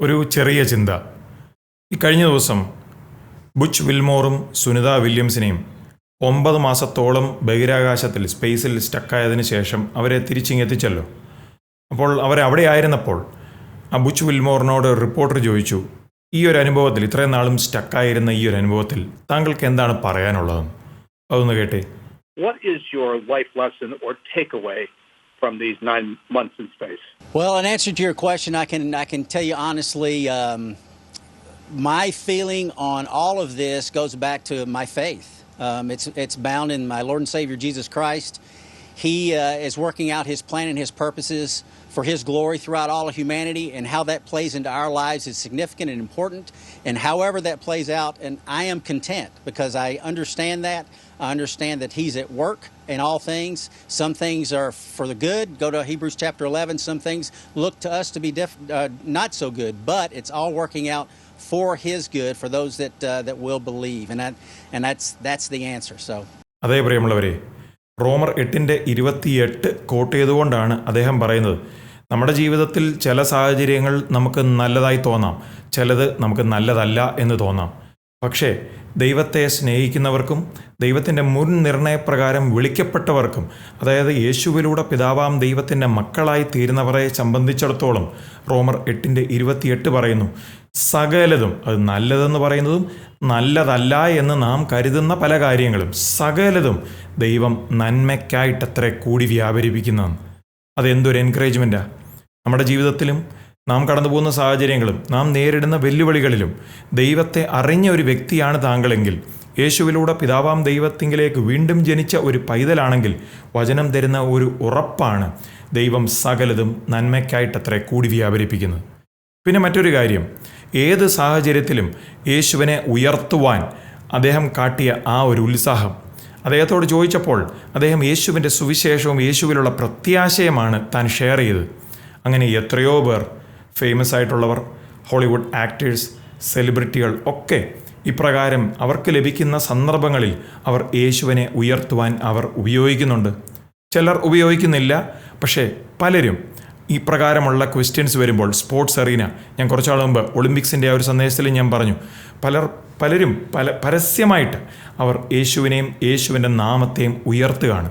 ഒരു ചെറിയ ചിന്ത. ഈ കഴിഞ്ഞ ദിവസം ബുച്ച് വിൽമോറും സുനിത വില്യംസിനെയും ഒമ്പത് മാസത്തോളം ബഹിരാകാശത്തിൽ സ്പേസിൽ സ്റ്റക്കായതിനു ശേഷം അവരെ തിരിച്ചിങ്ങെത്തിച്ചല്ലോ. അപ്പോൾ അവരവിടെ ആയിരുന്നപ്പോൾ ആ ബുച്ച് വിൽമോറിനോട് റിപ്പോർട്ടർ ചോദിച്ചു ഈ ഒരു അനുഭവത്തിൽ ഇത്രയും നാളും സ്റ്റക്കായിരുന്ന ഈ ഒരു അനുഭവത്തിൽ താങ്കൾക്ക് എന്താണ് പറയാനുള്ളതെന്ന് അതൊന്ന് കേട്ടേ. What is your life lesson or takeaway from these nine months in space? Well, in answer to your question, I can I can tell you honestly, um, my feeling on all of this goes back to my faith. Um, it's it's bound in my Lord and Savior Jesus Christ. He uh, is working out His plan and His purposes for His glory throughout all of humanity, and how that plays into our lives is significant and important. And however that plays out, and I am content because I understand that. I understand that He's at work in all things. Some things are for the good. Go to Hebrews chapter 11. Some things look to us to be diff- uh, not so good, but it's all working out for His good for those that uh, that will believe, and that and that's that's the answer. So. അതേ പ്രിയമുള്ളവരെ റോമർ എട്ടിന്റെ ഇരുപത്തിയെട്ട് coat ചെയ്തുകൊണ്ടാണ് അദ്ദേഹം പറയുന്നത്. നമ്മുടെ ജീവിതത്തിൽ ചില സാഹചര്യങ്ങൾ നമുക്ക് നല്ലതായി തോന്നാം ചിലത് നമുക്ക് നല്ലതല്ല എന്ന് തോന്നാം. പക്ഷേ ദൈവത്തെ സ്നേഹിക്കുന്നവർക്കും ദൈവത്തിന്റെ മുൻ നിർണയപ്രകാരം വിളിക്കപ്പെട്ടവർക്കും അതായത് യേശുവിലൂടെ പിതാവാം ദൈവത്തിന്റെ മക്കളായി തീരുന്നവരെ സംബന്ധിച്ചിടത്തോളം റോമർ എട്ടിന്റെ ഇരുപത്തിയെട്ട് പറയുന്നു സകലതും അത് നല്ലതെന്ന് പറയുന്നതും നല്ലതല്ല എന്ന് നാം കരുതുന്ന പല കാര്യങ്ങളും സകലതും ദൈവം നന്മയ്ക്കായിട്ടത്ര കൂടി വ്യാപരിപ്പിക്കുന്നതാണ്. അതെന്തൊരു എൻകറേജ്മെന്റാണ് നമ്മുടെ ജീവിതത്തിലും നാം കടന്നു പോകുന്ന സാഹചര്യങ്ങളും നാം നേരിടുന്ന വെല്ലുവിളികളിലും ദൈവത്തെ അറിഞ്ഞ ഒരു വ്യക്തിയാണ് താങ്കളെങ്കിൽ യേശുവിലൂടെ പിതാവാം ദൈവത്തിങ്കിലേക്ക് വീണ്ടും ജനിച്ച ഒരു പൈതലാണെങ്കിൽ വചനം തരുന്ന ഒരു ഉറപ്പാണ് ദൈവം സകലതും നന്മയ്ക്കായിട്ടത്ര കൂടി വ്യാപരിപ്പിക്കുന്നത് പിന്നെ മറ്റൊരു കാര്യം ഏത് സാഹചര്യത്തിലും യേശുവിനെ ഉയർത്തുവാൻ അദ്ദേഹം കാട്ടിയ ആ ഒരു ഉത്സാഹം. അദ്ദേഹത്തോട് ചോദിച്ചപ്പോൾ അദ്ദേഹം യേശുവിന്റെ സുവിശേഷവും യേശുവിലുള്ള പ്രത്യാശയമാണ് താൻ ഷെയർ ചെയ്തത്. അങ്ങനെ എത്രയോ പേർ ഫേമസ് ആയിട്ടുള്ളവർ ഹോളിവുഡ് ആക്ടേഴ്സ് സെലിബ്രിറ്റികൾ ഒക്കെ ഇപ്രകാരം അവർക്ക് ലഭിക്കുന്ന സന്ദർഭങ്ങളിൽ അവർ യേശുവിനെ ഉയർത്തുവാൻ അവർ ഉപയോഗിക്കുന്നുണ്ട്. ചിലർ ഉപയോഗിക്കുന്നില്ല പക്ഷേ പലരും ഈ പ്രകാരമുള്ള ക്വസ്റ്റ്യൻസ് വരുമ്പോൾ സ്പോർട്സ് അറീന ഞാൻ കുറച്ചാൾ മുമ്പ് ഒളിമ്പിക്സിന്റെ ആ ഒരു സന്ദേശത്തിൽ ഞാൻ പറഞ്ഞു. പലർ പലരും പല പരസ്യമായിട്ട് അവർ യേശുവിനെയും യേശുവിന്റെ നാമത്തെയും ഉയർത്തുകയാണ്.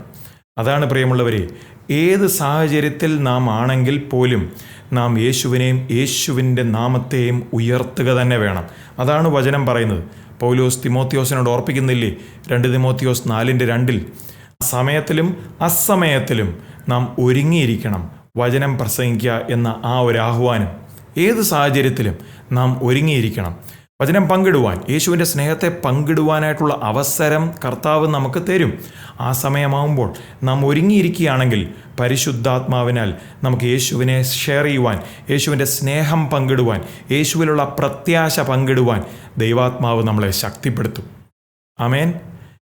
അതാണ് പ്രിയമുള്ളവരെ ഏത് സാഹചര്യത്തിൽ നാം ആണെങ്കിൽ പോലും നാം യേശുവിനെയും യേശുവിന്റെ നാമത്തെയും ഉയർത്തുക തന്നെ വേണം. അതാണ് വചനം പറയുന്നത്. പൗലോസ് തിമോത്തിയോസിനോട് ഓർപ്പിക്കുന്നില്ലേ? രണ്ട് തിമോത്തിയോസ് നാലിന്റെ രണ്ടിൽ സമയത്തിലും അസമയത്തിലും നാം ഒരുങ്ങിയിരിക്കണം വചനം പ്രസംഗിക്കുക എന്ന ആ ഒരു ആഹ്വാനം. ഏത് സാഹചര്യത്തിലും നാം ഒരുങ്ങിയിരിക്കണം. വചനം പങ്കിടുവാൻ യേശുവിന്റെ സ്നേഹത്തെ പങ്കിടുവാനായിട്ടുള്ള അവസരം കർത്താവ് നമുക്ക് തരും. ആ സമയമാകുമ്പോൾ നാം ഒരുങ്ങിയിരിക്കുകയാണെങ്കിൽ പരിശുദ്ധാത്മാവിനാൽ നമുക്ക് യേശുവിനെ ഷെയർ ചെയ്യുവാൻ യേശുവിന്റെ സ്നേഹം പങ്കിടുവാൻ യേശുവിലുള്ള പ്രത്യാശ പങ്കിടുവാൻ ദൈവാത്മാവ് നമ്മളെ ശക്തിപ്പെടുത്തും. ആമേൻ.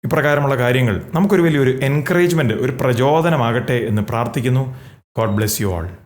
ഇപ്രകാരമുള്ള കാര്യങ്ങൾ നമുക്കൊരു വലിയൊരു എൻകറേജ്മെന്റ് ഒരു പ്രചോദനമാകട്ടെ എന്ന് പ്രാർത്ഥിക്കുന്നു. God bless you all